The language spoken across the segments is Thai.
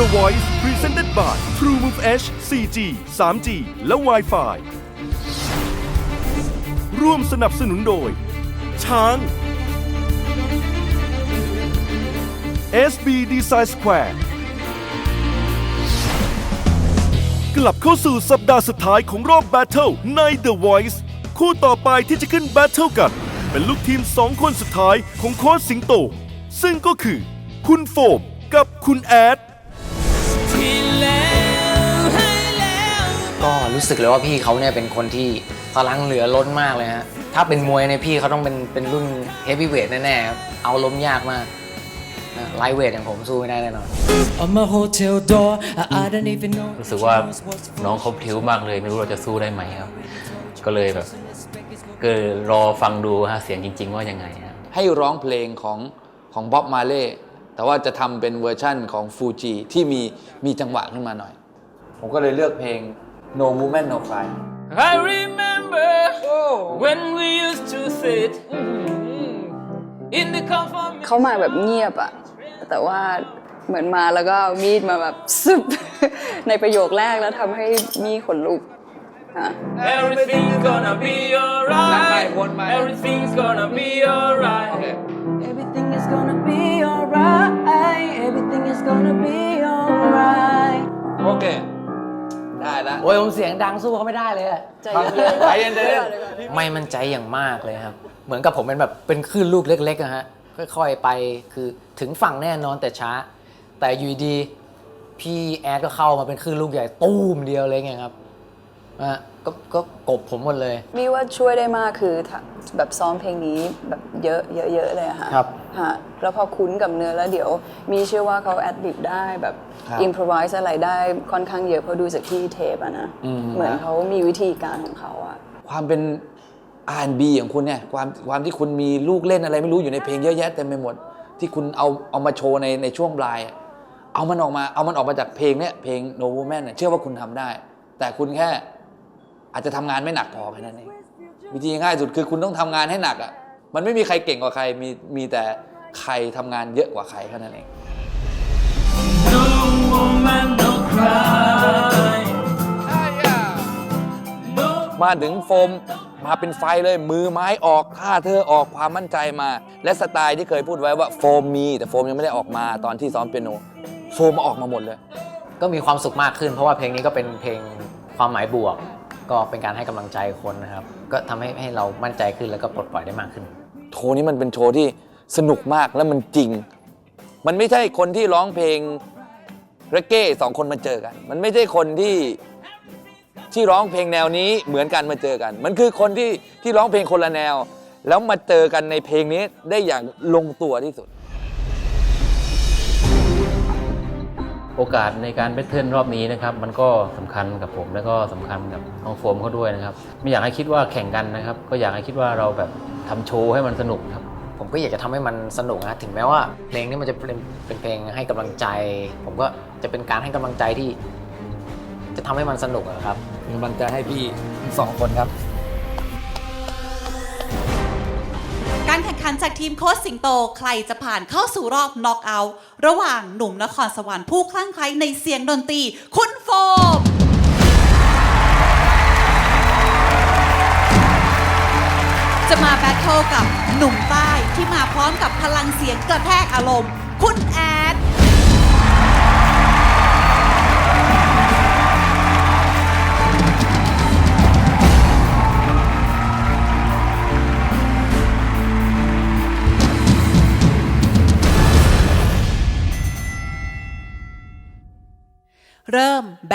The Voice Presented by TrueMove H 4G 3G และ Wi-Fi ร่วมสนับสนุนโดย ช้าง SB Design Square กลับเข้าสู่สัปดาห์สุดท้ายของรอบแบทเทิลใน The Voice คู่ต่อไปที่จะขึ้นแบทเทิลกัน เป็นลูกทีม 2 คนสุดท้ายของโค้ชสิงโต ซึ่งก็คือ คุณโฟมกับคุณแอด ก็รู้สึกเลยว่าพี่เขาเนี่ยเป็นคนที่พลังเหลือล้นมากเลยฮะ ถ้าเป็นมวยเนี่ยพี่เขาต้องเป็นเป็นรุ่นเฮฟวีเวทแน่ๆครับเอาล้มยากมากไลท์เวทอย่างผมสู้ไม่ได้แน่นอน On my hotel door, I, I don't even know. รู้สึกว่าน้องเขาพลิ้วมากเลย ไม่รู้เราจะสู้ได้ไหมครับ ก็เลยแบบก็รอฟังดูฮะเสียงจริง ๆ ว่ายังไงฮะให้ร้องเพลงของของบ๊อบมาเล่ แต่ว่าจะทำเป็นเวอร์ชั่นของฟูจิที่มีมีจังหวะขึ้นมาหน่อย ผมก็เลยเลือกเพลง No Woman No Cry I remember when we used to sit in the comfort เขามาแบบเงียบอะแต่ว่าเหมือนมาแล้วก็เอามีดมาแบบซึบ ในประโยคแรกแล้วทำให้มีขนลุกฮะ Everything's gonna be alright วนไป Everything's gonna be alright Everything is gonna โอ้ยผมเสียงดังสู้เขาไม่ได้เลยอะใจเย็นๆใจเย็นๆดี๋วก่อดี๋วก่อนไม่มั่นใจอย่างมากเลยครับ เหมือนกับผมเป็นแบบเป็นคลื่นลูกเล็กๆอะฮะค่อยๆไปคือถึงฝั่งแน่นอนแต่ช้า แต่อยู่ดีๆพี่แอดก็เข้ามาเป็นคลื่นลูกใหญ่ ตู้มเดียวเลยไงครับอะ ก็ก็กบผมหมดเลย มีว่าช่วยได้มากคือถ้าแบบซ้อมเพลงนี้แบบเยอะเยอะๆเลยอะค่ะครับฮะแล้วพอคุ้นกับเนื้อแล้วเดี๋ยว มีเชื่อว่าเขาแอดลิบได้แบบครับอินพรไวส์อะไรได้ค่อนข้างเยอะเพราะดูจากที่เทปอะนะ อืม เหมือนเขามีวิธีการของเขาอะ ความเป็น R&B ของคุณเนี่ยความความที่คุณมีลูกเล่นอะไรไม่รู้อยู่ในเพลงเยอะแยะเต็มไปหมด ที่คุณเอาเอามาโชว์ในในช่วงปลายอะเอามันออกมาเอามันออกมาจากเพลงเนี่ยเพลง No Woman เนี่ยเชื่อว่าคุณทำได้ แต่คุณแค่ อาจจะทำงานไม่หนักพอแค่นั้นเองวิธีง่ายสุดคือคุณต้องทำงานให้หนักอะมันไม่มีใครเก่งกว่าใครมีมีแต่ใครทำงานเยอะกว่าใครแค่นั้นเอง No woman no cry No มาถึงโฟมมาเป็นไฟเลยมือไม้ออกท่าเธอออกความมั่นใจมา และสไตล์ที่เคยพูดไว้ว่าโฟมมี แต่โฟมยังไม่ได้ออกมาตอนที่ซ้อมเปียโนโฟมออกมาหมดเลย ก็มีความสุขมากขึ้น เพราะว่าเพลงนี้ก็เป็นเพลงความหมายบวก ก็เป็นการให้กำลังใจคนนะครับ ก็ทำให้ให้เรามั่นใจขึ้นแล้วก็ปลดปล่อยได้มากขึ้น โชว์นี้มันเป็นโชว์ที่สนุกมากและมันจริง มันไม่ใช่คนที่ร้องเพลงเรเก้สองคนมาเจอกัน มันไม่ใช่คนที่ที่ร้องเพลงแนวนี้เหมือนกันมาเจอกัน มันคือคนที่ที่ร้องเพลงคนละแนว แล้วมาเจอกันในเพลงนี้ได้อย่างลงตัวที่สุด โอกาสในการเบทเทิลรอบนี้นะครับมันก็สำคัญกับผมแล้วก็สำคัญกับน้องโฟมเขาด้วยนะครับ ไม่อยากให้คิดว่าแข่งกันนะครับ ก็อยากให้คิดว่าเราแบบทำโชว์ให้มันสนุกครับผมก็อยากจะทำให้มันสนุกนะถึงแม้ว่าเพลงนี้มันจะเป็นเป็นเพลงให้กำลังใจ ผมก็จะเป็นการให้กำลังใจที่ จะทำให้มันสนุกอะครับเป็นกำลังใจให้พี่ทั้งสองคนครับ ขันจากทีมโค้ชสิงโต ใครจะผ่านเข้าสู่รอบน็อกเอาท์ระหว่างหนุ่มนครสวรรค์ผู้คลั่งไคล้ในเสียงดนตรี คุณโฟม จะมาแบทเทิลกับหนุ่มใต้ที่มาพร้อมกับพลังเสียงกระแทกอารมณ์ คุณแอ เริ่มแบ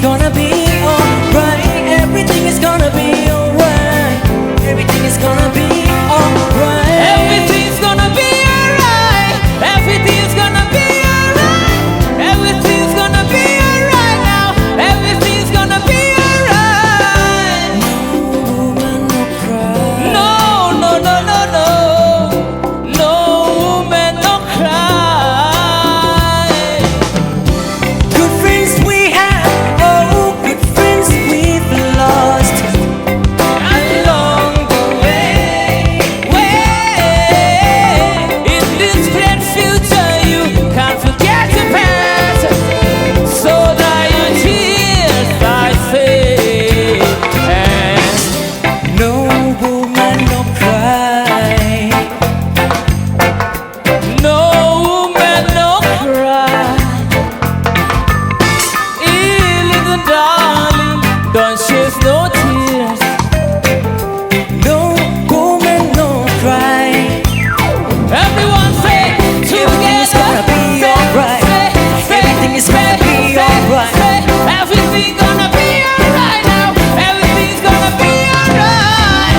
gonna be Everyone say together. gonna be alright. Everything is gonna be alright. Everything's gonna be alright now. Everything's gonna be alright.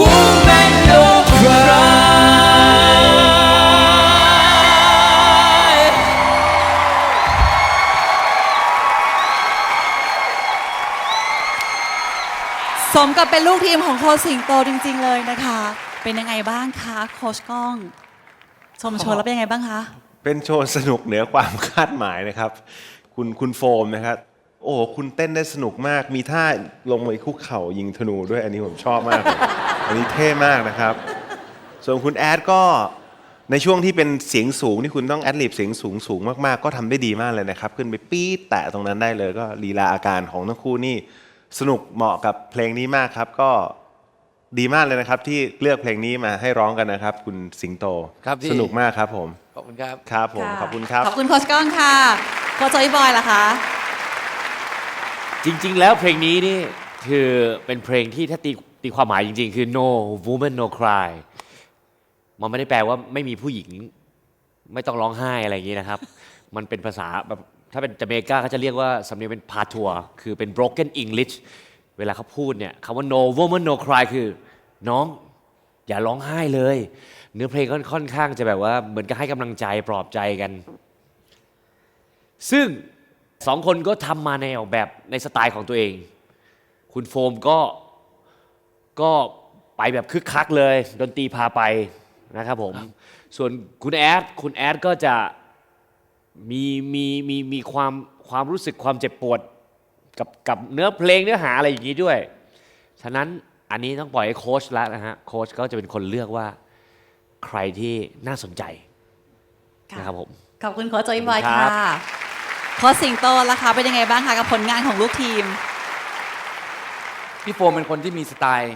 Woman, no cry. สมกับเป็นลูกทีมของโค้ชสิงโตจริง ๆ เลยนะคะ เป็นยังไงบ้างคะโค้ชก้อง ชมโชว์แล้วเป็นยังไงบ้างคะ เป็นโชว์สนุกเหนือความคาดหมายนะครับ คุณคุณโฟมนะครับ โอ้โหคุณเต้นได้สนุกมาก มีท่าลงไปคุกเข่ายิงธนูด้วยอันนี้ผมชอบมากเลยอันนี้เท่มากนะครับ ส่วนคุณแอดก็ในช่วงที่เป็นเสียงสูงที่คุณต้องแอดลิบเสียงสูงสูงมากๆ ก็ทำได้ดีมากเลยนะครับ ขึ้นไปปี๊ดแตะตรงนั้นได้เลย ก็ลีลาอาการของทั้งคู่นี่สนุกเหมาะกับเพลงนี้มากครับ ก็ ดีมากเลยนะครับ ที่เลือกเพลงนี้มาให้ร้องกันนะครับ คุณสิงโตครับพี่ สนุกมากครับผม ขอบคุณครับ ครับผมขอบคุณครับ ขอบคุณโค้ชก้องค่ะโค้ชจอยบอยล่ะคะ จริง ๆ แล้วเพลงนี้นี่คือเป็นเพลงที่ถ้าตีตีความหมายจริง ๆ คือ no woman no cry มันไม่ได้แปลว่าไม่มีผู้หญิง ไม่ต้องร้องไห้อะไรอย่างนี้นะครับ มันเป็นภาษาแบบถ้าเป็นจาเมกาเขาจะเรียกว่าสำเนียงเป็นพาทัว คือเป็น broken English เวลาเขาพูดเนี่ยคำว่า no woman no cry คือน้องอย่าร้องไห้เลย เนื้อเพลงก็ค่อนข้างจะแบบว่าเหมือนกับให้กำลังใจปลอบใจกัน ซึ่งสองคนก็ทำมาในออกแบบในสไตล์ของตัวเอง คุณโฟมก็ก็ไปแบบคึกคักเลย ดนตรีพาไปนะครับผม ส่วนคุณแอดคุณแอดก็จะมีมีมีมีความความรู้สึกความเจ็บปวด กับกับเนื้อเพลงเนื้อหาอะไรอย่างนี้ด้วย ฉะนั้นอันนี้ต้องปล่อยให้โค้ชแล้วนะฮะโค้ชก็จะเป็นคนเลือกว่าใครที่น่าสนใจนะครับผม ขอบคุณโค้ชจอยบอยครัค่ะบโค้ชสิงโตล่ะคะเป็นยังไงบ้างคะกับผลงานของลูกทีม พี่โฟมเป็นคนที่มีสไตล์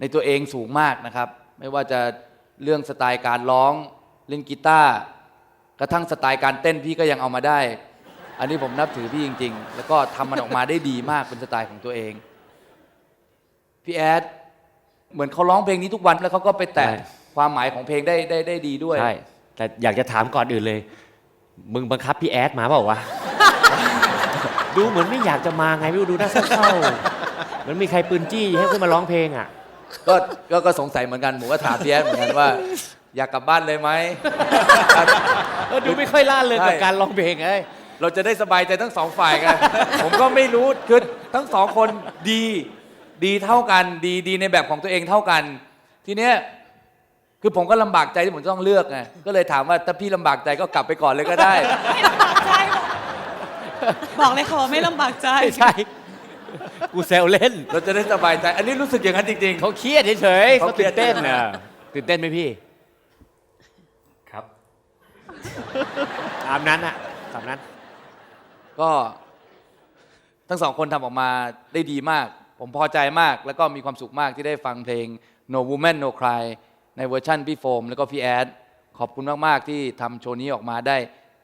ในตัวเองสูงมากนะครับ ไม่ว่าจะเรื่องสไตล์การร้องเล่นกีตาร์กระทั่งสไตล์การเต้นพี่ก็ยังเอามาได้ อันนี้ผมนับถือพี่จริง ๆ แล้วก็ทำมันออกมาได้ดีมากเป็นสไตล์ของตัวเอง พี่แอดเหมือนเขาร้องเพลงนี้ทุกวันแล้วเขาก็ไปแตะใช่ ความหมายของเพลงได้ได้ได้ดีด้วย ใช่แต่อยากจะถามก่อนอื่นเลย มึงบังคับพี่แอดมาเปล่าวะ ดูเหมือนไม่อยากจะมาไงไม่รู้ดูน่าเศร้าๆเหมือนมีใครปืนจี้ให้ขึ้นมาร้องเพลงอะ ก็ก็ก็สงสัยเหมือนกันผมก็ถามพี่แอดเหมือนกันว่า อยากกลับบ้านเลยไหม เออดูไม่ค่อยล่าเลยกับใช่ การร้องเพลงไอ้ย เราจะได้สบายใจทั้งสองฝ่ายกัน ผมก็ไม่รู้คือทั้งสองคนดีดีเท่ากันดีดีในแบบของตัวเองเท่ากัน ทีเนี้ยคือผมก็ลำบากใจที่ผมจะต้องเลือกไงก็เลยถามว่าถ้าพี่ลำบากใจก็กลับไปก่อนเลยก็ได้บอกเลยค่ะว่าไม่ลำบากใจ ไม่ใช่ กูแซวเล่น เราจะได้สบายใจ อันนี้รู้สึกอย่างนั้นจริง เขาเครียดเฉยๆเขาเขาเครีตื่ยด นเต้นอะตื่นเต้นไหมพี่ครับ ตามนั้นอะตามนั้นๆ ก็ทั้งสองคนทำออกมาได้ดีมาก ผมพอใจมาก แล้วก็มีความสุขมากที่ได้ฟังเพลง No Woman No Cry ในเวอร์ชั่นพี่โฟม แล้วก็พี่แอด ขอบคุณมาก ๆ ที่ทำโชว์นี้ออกมาได้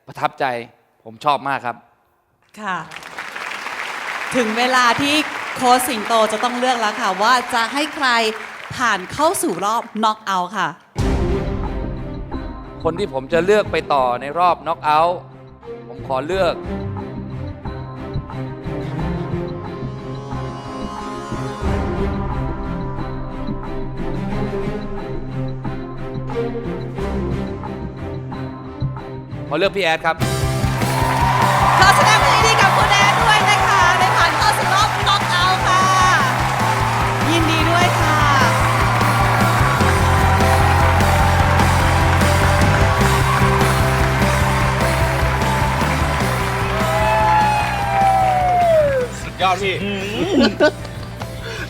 ประทับใจ ผมชอบมากครับ ค่ะ ถึงเวลาที่โค้ชสิงโตจะต้องเลือกแล้วค่ะ ว่าจะให้ใครผ่านเข้าสู่รอบน็อกเอาท์ค่ะ คนที่ผมจะเลือกไปต่อในรอบน็อกเอาท์ผมขอเลือก ขอเลือกพี่แอดครับ ขอแสดงความยินดีกับคุณแอดด้วยนะคะได้ผ่านเข้าสู่รอบน็อกเอาท์ค่ะ ยินดีด้วยค่ะยอดพี่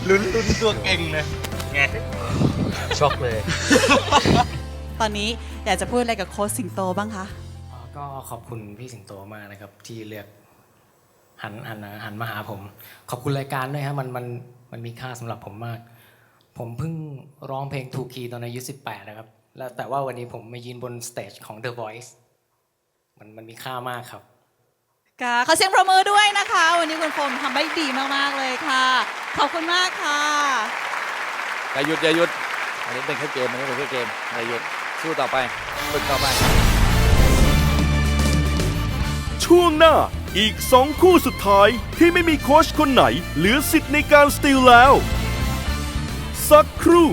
ลุ้นลุ้นตัวเก่งเลยช็อกเลย ตอนนี้อยากจะพูดอะไรกับโค้ชสิงโตบ้างคะ ก็ขอบคุณพี่สิงโตมากนะครับ ที่เลือกหันหันหันมาหาผม ขอบคุณรายการด้วยครับมันมันมันมีค่าสำหรับผมมาก ผมเพิ่งร้องเพลงทูคีตอนอายุ18นะครับ แล้วแต่ว่าวันนี้ผมมายืนบนสเตจของ The Voice มันมันมีค่ามากครับค่ะขอเสียงประมือด้วยนะคะ วันนี้คุณโฟมทำได้ดีมาก ๆ เลยค่ะ ขอบคุณมากค่ะอย่าหยุดอย่าหยุด อันนี้เป็นแค่เกมอันนี้เป็นแค่เกมอย่าหยุดสู้ต่อไปฝึกต่อไป ช่วงหน้าอีก 2 คู่สุดท้ายที่ไม่มีโค้ชคนไหน เหลือสิทธิ์ในการสติลแล้ว สักครู่